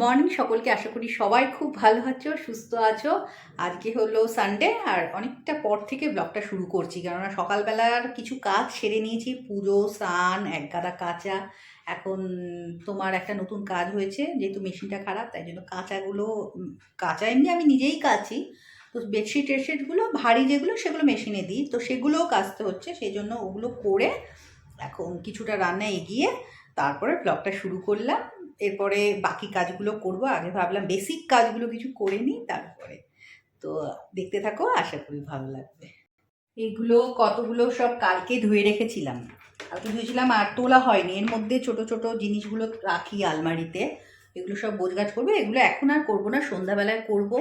Morning সকলকে আশা করি সবাই খুব ভালো আছো, সুস্থ আছো। আজকে হলো সানডে আর অনেকটা পর থেকে ব্লগটা শুরু করছি, কেননা সকালবেলার কিছু কাজ সেরে নিয়েছি, পুজো, স্নান, এক গাদা কাঁচা। এখন তোমার একটা নতুন কাজ হয়েছে, যেহেতু মেশিনটা খারাপ, তাই জন্য কাঁচাগুলো কাঁচা এমনি আমি নিজেই কাচি। তো বেডশিট টেডশিটগুলো, ভারী যেগুলো, সেগুলো মেশিনে দিই। তো সেগুলোও কাচতে হচ্ছে, সেই জন্য ওগুলো করে এখন কিছুটা রান্না এগিয়ে তারপরে ব্লগটা শুরু করলাম। এরপরে বাকি কাজগুলো করব। আগে ভাবলাম বেসিক কাজগুলো কিছু করে নিই, তারপরে। তো দেখতে থাকো, আশা করি ভালো লাগবে। এগুলো কতগুলো সব কালকে ধুয়ে রেখেছিলাম। কালকে ধুয়েছিলাম আর তোলা হয়নি। এর মধ্যে ছোট ছোট জিনিসগুলো রাখি আলমারিতে। এগুলো সব বোঝগাছ করব, এগুলো এখন আর করব না, সন্ধ্যাবেলায় করব।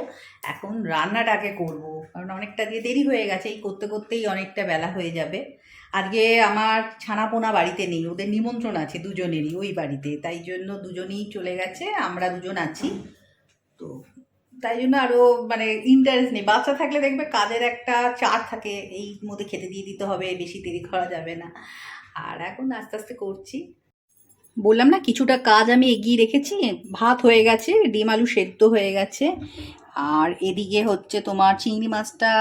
এখন রান্নাটা আগে করব, কারণ অনেকটা দিয়ে দেরি হয়ে গেছে, এই করতে করতেই অনেকটা বেলা হয়ে যাবে। আজকে আমার ছানাপোনা বাড়িতে নেই, ওদের নিমন্ত্রণ আছে দুজনেরই, ওই বাড়িতে, তাই জন্য দুজনেই চলে গেছে, আমরা দুজন আছি। তো তাই জন্য আরও মানে ইন্টারেস্ট নেই, বাচ্চা থাকলে দেখবে কাজের একটা চার থাকে, এই মধ্যে খেতে দিয়ে দিতে হবে, বেশি দেরি করা যাবে না। আর এখন আস্তে আস্তে করছি। বললাম না, কিছুটা কাজ আমি এগিয়ে রেখেছি, ভাত হয়ে গেছে, ডিম আলু সেদ্ধ হয়ে গেছে। আর এদিকে হচ্ছে তোমার চিংড়ি মাছটা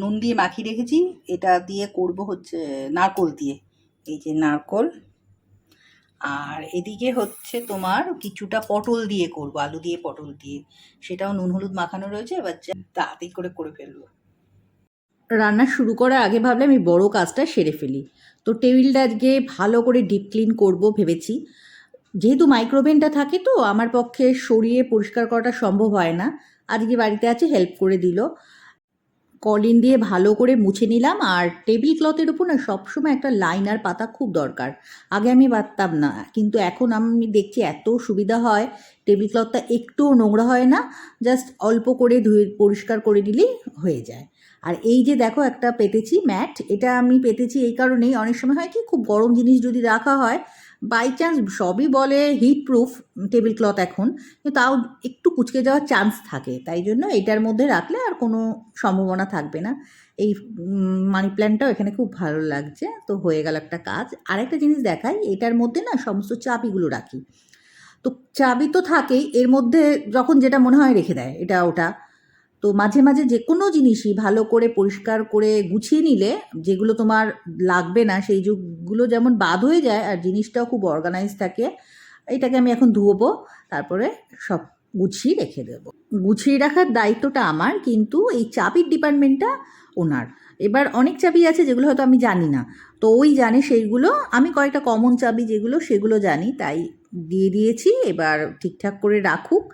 নুন দিয়ে মাখিয়ে রেখেছি, এটা দিয়ে করব হচ্ছে নারকোল দিয়ে, এই যে নারকোল। আর এদিকে হচ্ছে তোমার কিছুটা পটল দিয়ে করব, আলু দিয়ে পটল দিয়ে, সেটাও নুন হলুদ মাখানো রয়েছে, এবার তাড়াতাড়ি করে করে ফেলব। রান্না শুরু করার আগে ভাবলাম আমি বড় কাজটা সেরে ফেলি। তো টেবিলটা আজকে ভালো করে ডিপ ক্লিন করব ভেবেছি। যেহেতু মাইক্রোওভেনটা থাকে তো, আমার পক্ষে সরিয়ে পরিষ্কার করাটা সম্ভব হয় না। আজকে বাড়িতে আছে, হেল্প করে দিল। কলিন দিয়ে ভালো করে মুছে নিলাম আর টেবিল ক্লথের উপর না সবসময় একটা লাইনার পাতা খুব দরকার। আগে আমি পারতাম না, কিন্তু এখন আমি দেখছি এত সুবিধা হয়, টেবিল ক্লথটা একটুও নোংরা হয় না, জাস্ট অল্প করে ধুয়ে পরিষ্কার করে দিলেই হয়ে যায়। আর এই যে দেখো একটা পেতেছি ম্যাট, এটা আমি পেতেছি এই কারণেই অনেক সময় হয় কি খুব গরম জিনিস যদি রাখা হয় বাই চান্স সবই বলে হিট প্রুফ টেবিল ক্লথ এখন তাও একটু কুচকে যাওয়ার চান্স থাকে। তাই জন্য এটার মধ্যে রাখলে আর কোনো সম্ভাবনা থাকবে না। এই মানি প্ল্যান্টটাও এখানে খুব ভালো লাগছে। তো হয়ে গেল একটা কাজ। আরেকটা জিনিস দেখাই, এটার মধ্যে না সমস্ত চাবিগুলো রাখি। তো চাবি তো থাকেই, এর মধ্যে যখন যেটা মনে হয় রেখে দেয়, এটা ওটা। তো মাঝে মাঝে যে কোনো জিনিসই ভালো করে, পরিষ্কার করে গুছিয়ে নিলে যেগুলো তোমার লাগবে না, সেই যুগগুলো যেমন বাদ হয়ে যায় আর জিনিসটাও খুব অর্গানাইজ থাকে, এটাকে আমি এখন ধুবো, তারপরে সব গুছিয়ে রেখে দেবো। গুছিয়ে রাখার দায়িত্বটা আমার, কিন্তু এই চাবির ডিপার্টমেন্টটা ওনার। এবার অনেক চাবি আছে যেগুলো হয়তো আমি জানি না, তো ওই জানে সেইগুলো, আমি কয়েকটা কমন চাবি যেগুলো সেগুলো জানি, তাই দিয়ে দিয়েছি, এবার ঠিকঠাক করে রাখুক,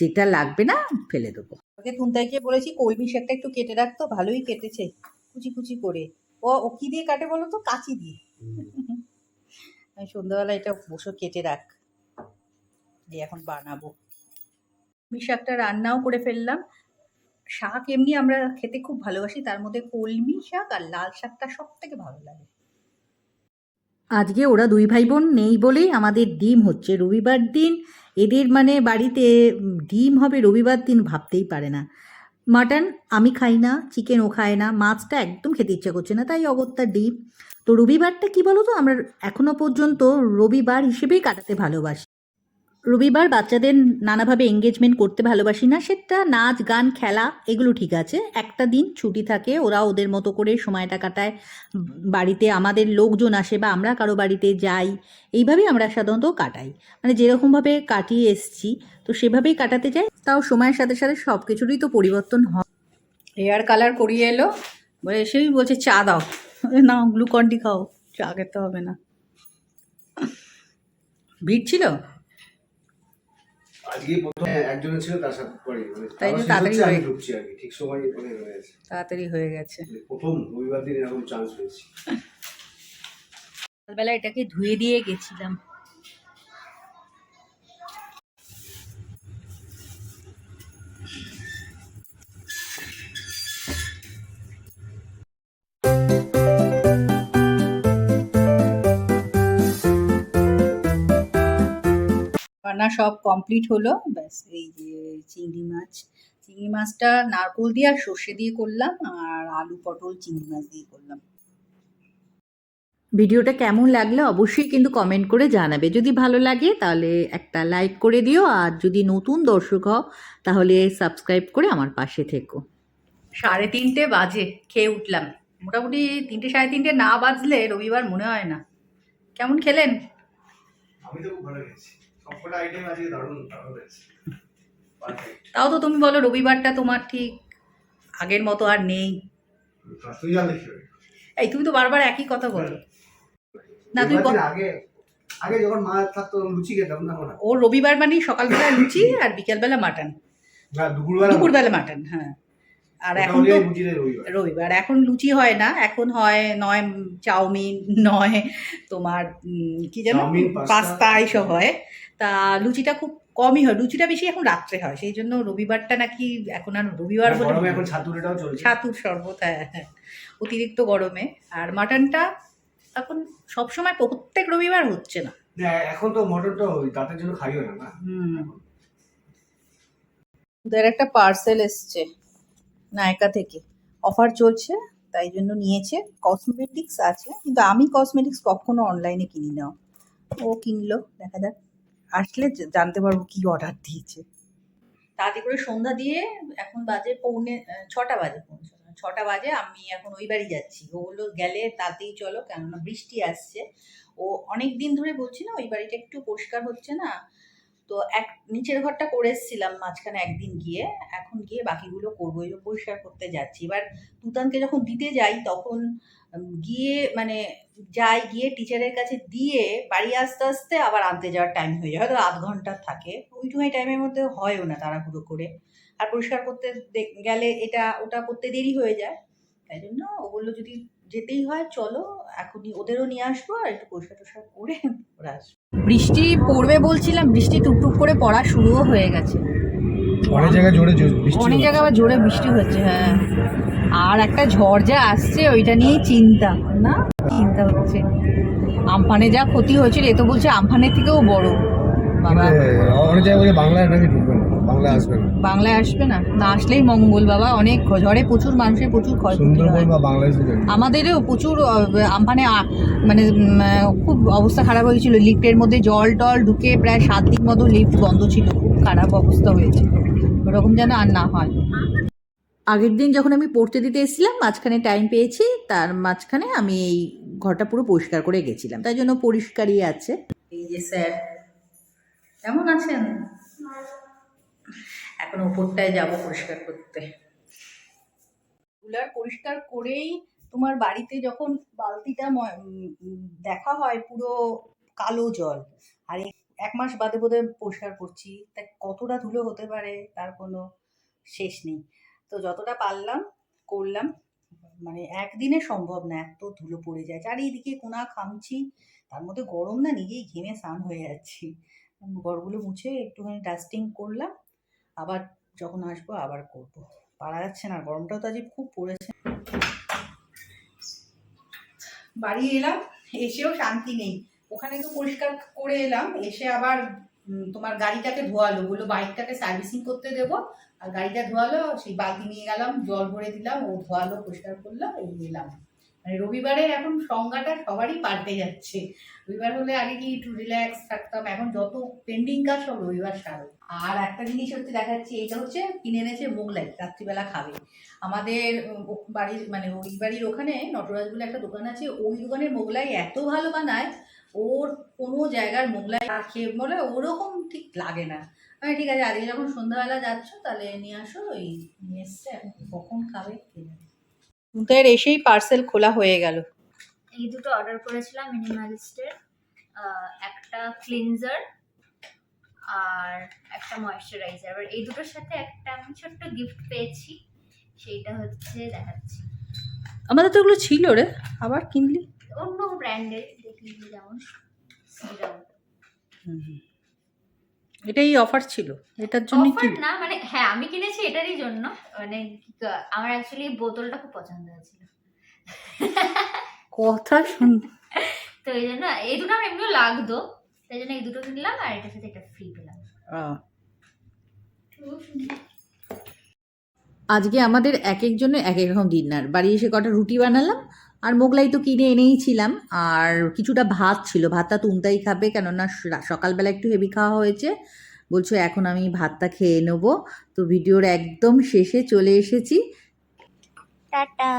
যেটা লাগবে না ফেলে দেবো। ওকে তুনতাইকে বলেছি কলমি শাকটা একটু কেটে রাখতো ভালোই কেটেছে। কুচি কুচি করে। ও ও কি দিয়ে কাটে বলো তো? কাঁচি দিয়ে। আমি সন্ধ্যাবেলা এটা বসে কেটে রাখ। দিয়ে এখন বানাবো। কলমি শাকটা রান্নাও করে ফেললাম। শাক এমনি আমরা খেতে খুব ভালোবাসি তার মধ্যে কলমি শাক আর লাল শাকটা সব থেকে ভালো লাগে। আজকে ওরা দুই ভাই বোন নেই বলেই আমাদের ডিম হচ্ছে। রবিবার দিন এদের মানে বাড়িতে ডিম হবে রবিবার দিন ভাবতেই পারে না। মাটন আমি খাই না চিকেন ও খায় না, মাছটা একদম খেতে ইচ্ছা করছে না, তাই অগত্যা ডিম। তো রবিবারটা কি বলো তো আমরা এখনও পর্যন্ত রবিবার হিসেবেই কাটাতে ভালোবাসি। রবিবার বাচ্চাদের নানাভাবে এঙ্গেজমেন্ট করতে ভালোবাসি না, সেটা নাচ, গান, খেলা, এগুলো ঠিক আছে। একটা দিন ছুটি থাকে ওরা ওদের মতো করে সময়টা কাটায়। বাড়িতে আমাদের লোকজন আসে বা আমরা কারও বাড়িতে যাই, এইভাবেই আমরা সাধারণত কাটাই। মানে যেরকমভাবে কাটিয়ে এসছি, তো সেভাবেই কাটাতে চাই তাও সময়ের সাথে সাথে সব কিছুরই তো পরিবর্তন হয়। হেয়ার কালার করিয়ে এলো এসেই বলছে, চা দাও। না গ্লুকন্ডি খাও, চা খেতে হবে না। ভিড় ছিল? আজকে প্রথমে একজনের ছিল তার সাথে পরে তাই জন্য তাড়াতাড়ি হয়ে- ঢুকছি আর কি ঠিক সময় হয়ে গেছে তাড়াতাড়ি হয়ে গেছে। মানে প্রথম রবিবার দিন এরকম চান্স পেয়েছি। সকালবেলা এটাকে ধুয়ে দিয়ে গেছিলাম। রান্না সব কমপ্লিট হলো ব্যাস এই যে চিংড়ি মাছ। চিংড়ি মাছটা নারকোল দিয়ে আর সর্ষে দিয়ে করলাম আর আলু পটল চিংড়ি মাছ দিয়ে করলাম। ভিডিওটা কেমন লাগল অবশ্যই কিন্তু কমেন্ট করে জানাবে। যদি ভালো লাগে তাহলে একটা লাইক করে দিও আর যদি নতুন দর্শক হও তাহলে সাবস্ক্রাইব করে আমার পাশে থেকো। সাড়ে তিনটে বাজে খেয়ে উঠলাম। মোটামুটি তিনটে সাড়ে তিনটে না বাজলে রবিবার মনে হয় না। কেমন খেলেন? আমি তো খুব ভালো গেছি সবকটা আইটেম আজকে দারুণ দারুণ তাও তো তুমি বলো রবিবারটা তোমার ঠিক আগের মতো আর নেই? এই তুমি তো বারবার একই কথা বলো। না তুমি আগে আগে যখন মা থাকতো লুচি খেতাম না ও রবিবার মানে সকালবেলা লুচি আর বিকেলবেলা মাটন। না দুপুরবেলা দুপুরবেলা মাটন হ্যাঁ। আর এখন তো রবিবার। এখন লুচি হয় না এখন হয় নয় চাউমিন নয় তোমার কি যেন? পাস্তা। এইসব হয়। তা লুচিটা খুব কমই হয় লুচিটা বেশি এখন রাত্রে হয় সেই জন্য রবিবারটা নাকি এখন আর রবিবার আর বলে এখন ছাতুরেটাও চলছে। ছাতুর শরবত হ্যাঁ হ্যাঁ অতিরিক্ত গরমে। আর মাটনটা এখন সবসময় প্রত্যেক রবিবার হচ্ছে না। এখন তো মটনটা দাঁতের জন্য খাইও না না? হুম। একটা পার্সেল এসছে। নায়কা থেকে। অফার চলছে, তাই জন্য নিয়েছে। কসমেটিক্স আছে, কিন্তু আমি কসমেটিক্স কখনো অনলাইনে কিনি না। ও কিনলো, দেখা যাক। আসলে জানতে পারব কি অর্ডার দিয়েছে। তাড়াতাড়ি করে সন্ধ্যা দিয়ে এখন বাজে, পৌনে ছটা বাজে। ছটা বাজে, আমি এখন ওই বাড়ি যাচ্ছি। ও বলল, গেলে তাতেই চলো, কেননা বৃষ্টি আসছে। ও অনেক দিন ধরে বলছি না, ওই বাড়িটা একটু পরিষ্কার হচ্ছে না। তো এক, নিচের ঘরটা করে এসেছিলাম মাঝখানে একদিন গিয়ে। এখন গিয়ে বাকিগুলো করব, এই পরিষ্কার করতে যাচ্ছি। এবার তুতানকে যখন দিতে যাই, তখন গিয়ে মানে যাই, গিয়ে টিচারের কাছে দিয়ে বাড়ি আসতে আসতে আবার আনতে যাওয়ার টাইম হয়ে যায়। হয়তো আধ ঘণ্টা থাকে। ওইটুকুই টাইমের মধ্যে হয়ও না তাড়াহুড়ো করে। আর পরিষ্কার করতে গেলে এটা, ওটা করতে দেরি হয়ে যায়। তাই জন্য ও বলল, যদি যেতেই হয়, চলো, এখনই ওদেরও নিয়ে আসব আর একটু পরিষ্কার টরিষ্কার করে ওরা আসব। বৃষ্টি পড়বে বলছিলাম বৃষ্টি টুকটুক করে পড়া শুরুও হয়ে গেছে। অনেক জায়গায় জোরে বৃষ্টি অনেক জায়গায় আবার জোরে বৃষ্টি হচ্ছে হ্যাঁ। আর একটা ঝড় যা আসছে ওইটা নিয়েই চিন্তা না? চিন্তা হচ্ছে। আমফানে যা ক্ষতি হয়েছিল এ তো বলছে আমফানের থেকেও বড়। বাবা। অনেক জায়গায় বাংলায় নাকি ঢুকবে না বাংলায় আসবে না। বাংলায় আসবে না। না আসলেই মঙ্গল বাবা অনেক ঝড়ে প্রচুর মানুষের প্রচুর ক্ষয়ক্ষতি হয়। আমাদেরও প্রচুর আমফানে মানে খুব অবস্থা খারাপ হয়েছিল লিফটের মধ্যে জল টল ঢুকে প্রায় সাত দিন মতো লিফট বন্ধ ছিল। খুব খারাপ অবস্থা হয়েছিল ওরকম যেন আর না হয়। আগের দিন যখন আমি পড়তে দিতে এসেছিলাম মাঝখানে টাইম পেয়েছি। তার মাঝখানে আমি এই ঘরটা পুরো পরিষ্কার করে গেছিলাম। তাই জন্য পরিষ্কারই আছে। এই যে স্যার কেমন আছেন? এখন ওপরটায় যাব পরিষ্কার করতে। কুলার পরিষ্কার করেই তোমার বাড়িতে যখন বালতিটা দেখা হয় পুরো কালো জল, আর এক মাস বাদে বোধে পরিষ্কার করছি, তা কতটা ধুলো হতে পারে তার কোনো শেষ নেই। তো যতটা পারলাম, করলাম মানে একদিনে সম্ভব না এত ধুলো পড়ে যায়। চারিদিকে কোনা খামছি, তার মধ্যে গরম না, নিজেই ঘেমে স্নান হয়ে যাচ্ছি। ঘরগুলো মুছে একটুখানি ডাস্টিং করলাম আবার যখন আসব আবার করব। পারা যাচ্ছে না, গরমটাও তো আজ খুব পড়েছে। বাড়ি এলাম, এসেও শান্তি নেই। ওখানে তো পরিষ্কার করে এলাম, এসে আবার তোমার গাড়িটাকে ধোয়ালো, বলল বাইকটাকে সার্ভিসিং করতে দেবো। আর গাড়িটা ধোয়ালো, সেই বালতি নিয়ে গেলাম, জল ভরে দিলাম, ও ধোয়ালো, পরিষ্কার করল, এই এলাম। মানে রবিবারের এখন সংজ্ঞাটা সবারই পাল্টে যাচ্ছে। রবিবার হলে আগে কি একটু রিল্যাক্স থাকতাম, এখন যত পেন্ডিং কাজ সব রবিবার সারো আর একটা জিনিস হচ্ছে দেখা যাচ্ছে এটা হচ্ছে কিনে এনেছে মোগলাই, রাত্রিবেলা খাবে। আমাদের বাড়ির মানে ওই বাড়ির ওখানে নটরাজ বলে একটা দোকান আছে, ওই দোকানের মোগলাই এত ভালো বানায়, ওর কোনো জায়গার মোগলাই খেয়ে বলে ওরকম ঠিক লাগে না। আমি ঠিক আছে, আজকে যখন সন্ধ্যাবেলা যাচ্ছ তাহলে নিয়ে আসো, ওই নিয়ে এসছে এখন কখন খাবে। তোদের এসেই পার্সেল খোলা হয়ে গেল। এই দুটো অর্ডার করেছিলাম মিনিমালিস্টের একটা ক্লিনজার আর একটা ময়শ্চারাইজার এবার এই দুটোর সাথে একটা আমি ছোট্ট গিফট পেয়েছি সেইটা হচ্ছে দেখাচ্ছি। আমাদের তো ওগুলো ছিল রে আবার কিনলি? অন্য ব্র্যান্ডের দেখলি যেমন। সিরাম এটাই অফার ছিল। এটার জন্য অফার না মানে হ্যাঁ আমি কিনেছি এটারই জন্য। মানে আমার অ্যাকচুয়ালি বোতলটা খুব পছন্দ হয়েছিল। কথা শুন তো এই জন্য এই দুটো আমার এমনিও লাগতো। তাই জন্য এই দুটো কিনলাম আর এটার সাথে একটা ফ্রি পেলাম। আজকে আমাদের এক একজনের এক এক রকম ডিনার বাড়ি এসে কটা রুটি বানালাম আর মোগলাই তো কিনে এনেই ছিলাম, আর কিছুটা ভাত ছিল। ভাতটা তুমতাই খাবে, কেননা সকালবেলা একটু হেভি খাওয়া হয়েছে। বলছো এখন আমি ভাতটা খেয়ে নেব। তো ভিডিওর একদম শেষে চলে এসেছি। টাটা।